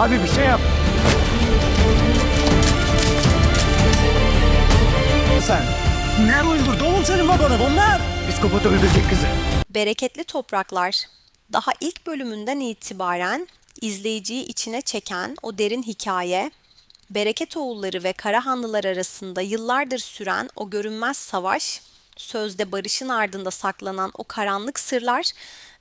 Abi bir şey yap. Sen. Ne uydurdu oğlum senin babana bunlar? Psikopat öldürecek kızı. Bereketli Topraklar daha ilk bölümünden itibaren izleyiciyi içine çeken o derin hikaye, Bereket oğulları ve Karahanlılar arasında yıllardır süren o görünmez savaş, sözde barışın ardında saklanan o karanlık sırlar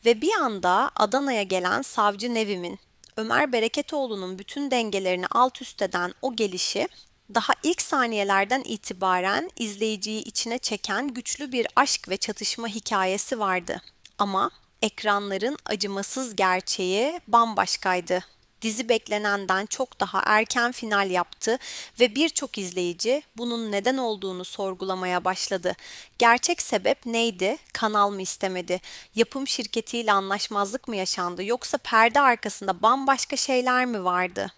ve bir anda Adana'ya gelen savcı Nevim'in Ömer Bereketoğlu'nun bütün dengelerini alt üst eden o gelişi daha ilk saniyelerden itibaren izleyiciyi içine çeken güçlü bir aşk ve çatışma hikayesi vardı. Ama ekranların acımasız gerçeği bambaşkaydı. Dizi beklenenden çok daha erken final yaptı ve birçok izleyici bunun neden olduğunu sorgulamaya başladı. Gerçek sebep neydi? Kanal mı istemedi? Yapım şirketiyle anlaşmazlık mı yaşandı yoksa perde arkasında bambaşka şeyler mi vardı?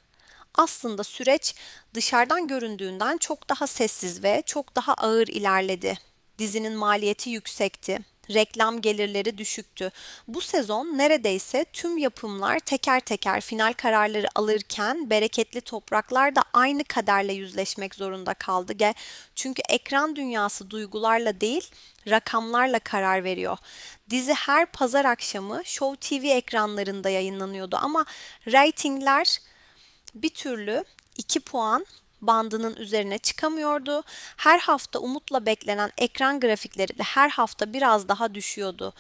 Aslında süreç dışarıdan göründüğünden çok daha sessiz ve çok daha ağır ilerledi. Dizinin maliyeti yüksekti. Reklam gelirleri düşüktü. Bu sezon neredeyse tüm yapımlar teker teker final kararları alırken bereketli topraklar da aynı kaderle yüzleşmek zorunda kaldı. Çünkü ekran dünyası duygularla değil, rakamlarla karar veriyor. Dizi her pazar akşamı Show TV ekranlarında yayınlanıyordu ama reytingler bir türlü 2 puan bandının üzerine çıkamıyordu. Her hafta umutla beklenen ekran grafikleri de her hafta biraz daha düşüyordu.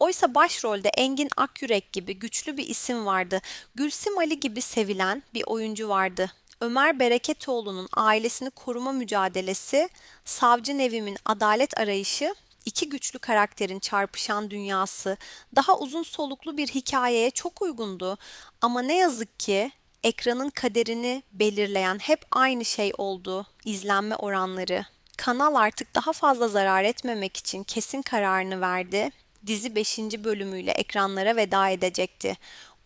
Oysa başrolde Engin Akyürek gibi güçlü bir isim vardı. Gülsim Ali gibi sevilen bir oyuncu vardı. Ömer Bereketoğlu'nun ailesini koruma mücadelesi, Savcı Nevim'in adalet arayışı iki güçlü karakterin çarpışan dünyası daha uzun soluklu bir hikayeye çok uygundu. Ama ne yazık ki ekranın kaderini belirleyen hep aynı şey oldu. izlenme oranları. Kanal artık daha fazla zarar etmemek için kesin kararını verdi. Dizi 5. bölümüyle ekranlara veda edecekti.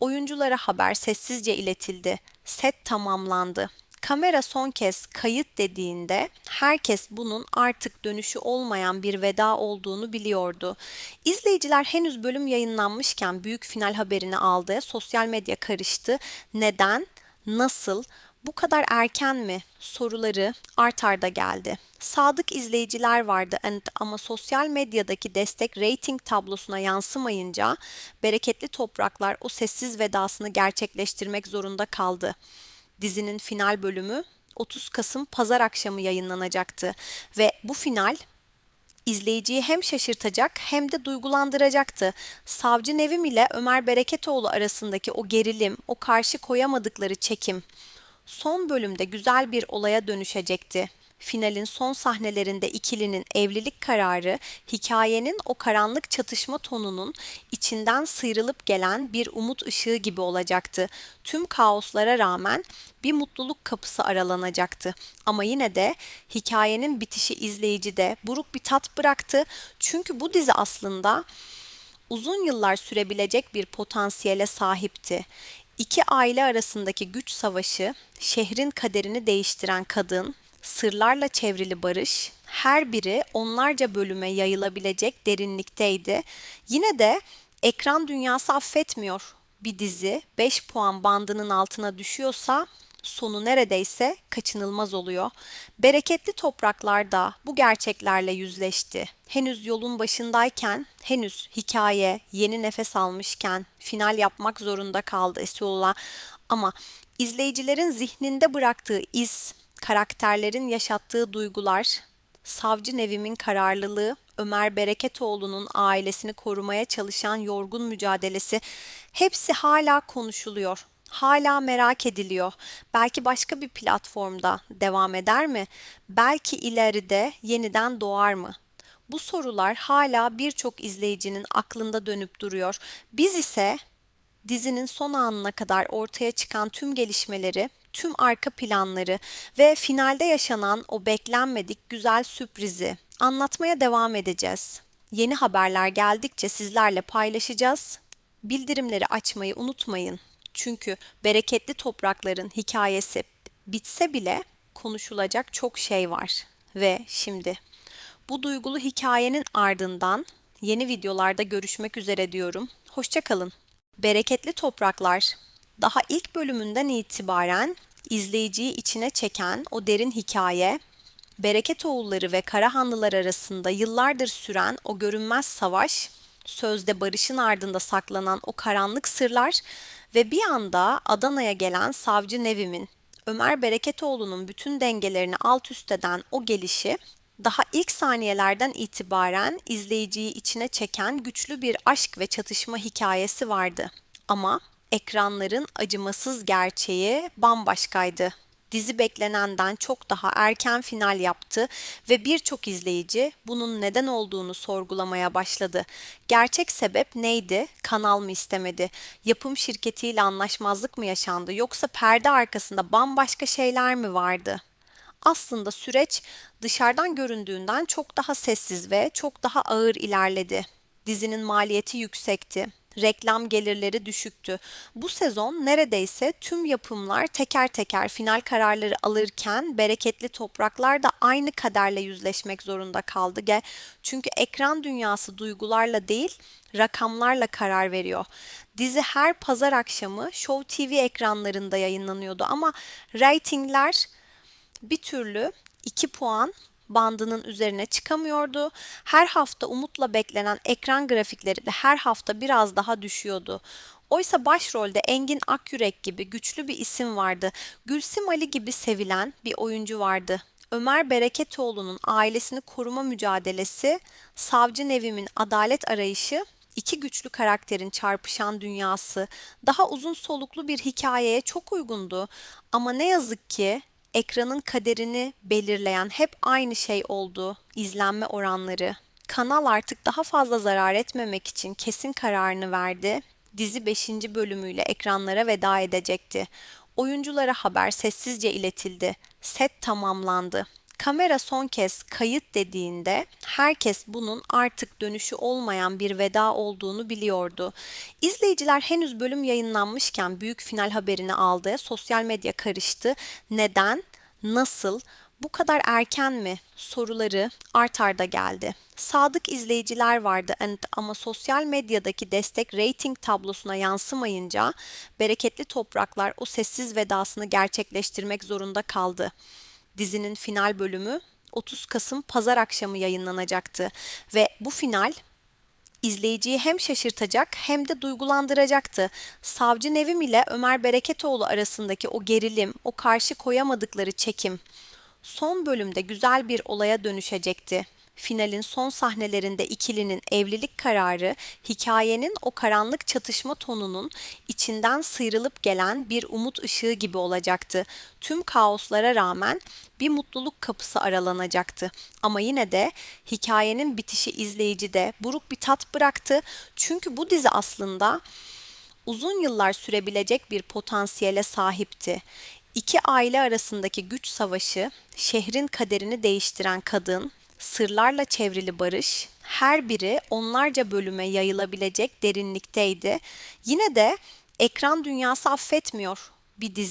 Oyunculara haber sessizce iletildi. Set tamamlandı. Kamera son kez kayıt dediğinde herkes bunun artık dönüşü olmayan bir veda olduğunu biliyordu. İzleyiciler henüz bölüm yayınlanmışken büyük final haberini aldı. Sosyal medya karıştı. Neden? Nasıl? Bu kadar erken mi? Soruları art arda geldi. Sadık izleyiciler vardı ama sosyal medyadaki destek rating tablosuna yansımayınca bereketli topraklar o sessiz vedasını gerçekleştirmek zorunda kaldı. Dizinin final bölümü 30 Kasım pazar akşamı yayınlanacaktı ve bu final izleyiciyi hem şaşırtacak hem de duygulandıracaktı. Savcı Nevim ile Ömer Bereketoğlu arasındaki o gerilim, o karşı koyamadıkları çekim son bölümde güzel bir olaya dönüşecekti. Finalin son sahnelerinde ikilinin evlilik kararı hikayenin o karanlık çatışma tonunun içinden sıyrılıp gelen bir umut ışığı gibi olacaktı. Tüm kaoslara rağmen bir mutluluk kapısı aralanacaktı. Ama yine de hikayenin bitişi izleyicide buruk bir tat bıraktı. Çünkü bu dizi aslında uzun yıllar sürebilecek bir potansiyele sahipti. İki aile arasındaki güç savaşı, şehrin kaderini değiştiren kadın, sırlarla çevrili barış, her biri onlarca bölüme yayılabilecek derinlikteydi. Yine de ekran dünyası affetmiyor. Bir dizi 5 puan bandının altına düşüyorsa sonu neredeyse kaçınılmaz oluyor. Bereketli topraklarda bu gerçeklerle yüzleşti. Henüz yolun başındayken, henüz hikaye yeni nefes almışken final yapmak zorunda kaldı Esullah. Ama izleyicilerin zihninde bıraktığı iz, karakterlerin yaşattığı duygular, Savcı Nevim'in kararlılığı, Ömer Bereketoğlu'nun ailesini korumaya çalışan yorgun mücadelesi hepsi hala konuşuluyor. Hala merak ediliyor. Belki başka bir platformda devam eder mi? Belki ileride yeniden doğar mı? Bu sorular hala birçok izleyicinin aklında dönüp duruyor. Biz ise dizinin son anına kadar ortaya çıkan tüm gelişmeleri, tüm arka planları ve finalde yaşanan o beklenmedik güzel sürprizi anlatmaya devam edeceğiz. Yeni haberler geldikçe sizlerle paylaşacağız. Bildirimleri açmayı unutmayın. Çünkü bereketli toprakların hikayesi bitse bile konuşulacak çok şey var. Ve şimdi bu duygulu hikayenin ardından yeni videolarda görüşmek üzere diyorum. Hoşçakalın. Bereketli topraklar Daha ilk bölümünden itibaren izleyiciyi içine çeken o derin hikaye, Bereketoğulları ve Karahanlılar arasında yıllardır süren o görünmez savaş, sözde barışın ardında saklanan o karanlık sırlar ve bir anda Adana'ya gelen savcı Nevim'in, Ömer Bereketoğlu'nun bütün dengelerini alt üst eden o gelişi, daha ilk saniyelerden itibaren izleyiciyi içine çeken güçlü bir aşk ve çatışma hikayesi vardı. Ama ekranların acımasız gerçeği bambaşkaydı. Dizi beklenenden çok daha erken final yaptı ve birçok izleyici bunun neden olduğunu sorgulamaya başladı. Gerçek sebep neydi? Kanal mı istemedi? Yapım şirketiyle anlaşmazlık mı yaşandı yoksa perde arkasında bambaşka şeyler mi vardı? Aslında süreç dışarıdan göründüğünden çok daha sessiz ve çok daha ağır ilerledi. Dizinin maliyeti yüksekti. Reklam gelirleri düşüktü. Bu sezon neredeyse tüm yapımlar teker teker final kararları alırken bereketli topraklar da aynı kaderle yüzleşmek zorunda kaldı. Çünkü ekran dünyası duygularla değil, rakamlarla karar veriyor. Dizi her pazar akşamı Show TV ekranlarında yayınlanıyordu ama reytingler bir türlü 2 puan bandının üzerine çıkamıyordu. Her hafta umutla beklenen ekran grafikleri de her hafta biraz daha düşüyordu. Oysa başrolde Engin Akyürek gibi güçlü bir isim vardı. Gülsim Ali gibi sevilen bir oyuncu vardı. Ömer Bereketoğlu'nun ailesini koruma mücadelesi, Savcı Nevim'in adalet arayışı, iki güçlü karakterin çarpışan dünyası, daha uzun soluklu bir hikayeye çok uygundu. Ama ne yazık ki ekranın kaderini belirleyen hep aynı şey oldu, izlenme oranları. Kanal artık daha fazla zarar etmemek için kesin kararını verdi. Dizi 5. bölümüyle ekranlara veda edecekti. Oyunculara haber sessizce iletildi. Set tamamlandı. Kamera son kez kayıt dediğinde herkes bunun artık dönüşü olmayan bir veda olduğunu biliyordu. İzleyiciler henüz bölüm yayınlanmışken büyük final haberini aldı. Sosyal medya karıştı. Neden? Nasıl? Bu kadar erken mi? Soruları art arda geldi. Sadık izleyiciler vardı ama sosyal medyadaki destek reyting tablosuna yansımayınca bereketli topraklar o sessiz vedasını gerçekleştirmek zorunda kaldı. Dizinin final bölümü 30 Kasım pazar akşamı yayınlanacaktı ve bu final izleyiciyi hem şaşırtacak hem de duygulandıracaktı. Savcı Nevim ile Ömer Bereketoğlu arasındaki o gerilim, o karşı koyamadıkları çekim son bölümde güzel bir olaya dönüşecekti. Finalin son sahnelerinde ikilinin evlilik kararı, hikayenin o karanlık çatışma tonunun içinden sıyrılıp gelen bir umut ışığı gibi olacaktı. Tüm kaoslara rağmen bir mutluluk kapısı aralanacaktı. Ama yine de hikayenin bitişi izleyicide buruk bir tat bıraktı. Çünkü bu dizi aslında uzun yıllar sürebilecek bir potansiyele sahipti. İki aile arasındaki güç savaşı, şehrin kaderini değiştiren kadın, sırlarla çevrili barış, her biri onlarca bölüme yayılabilecek derinlikteydi. Yine de ekran dünyası affetmiyor bir dizi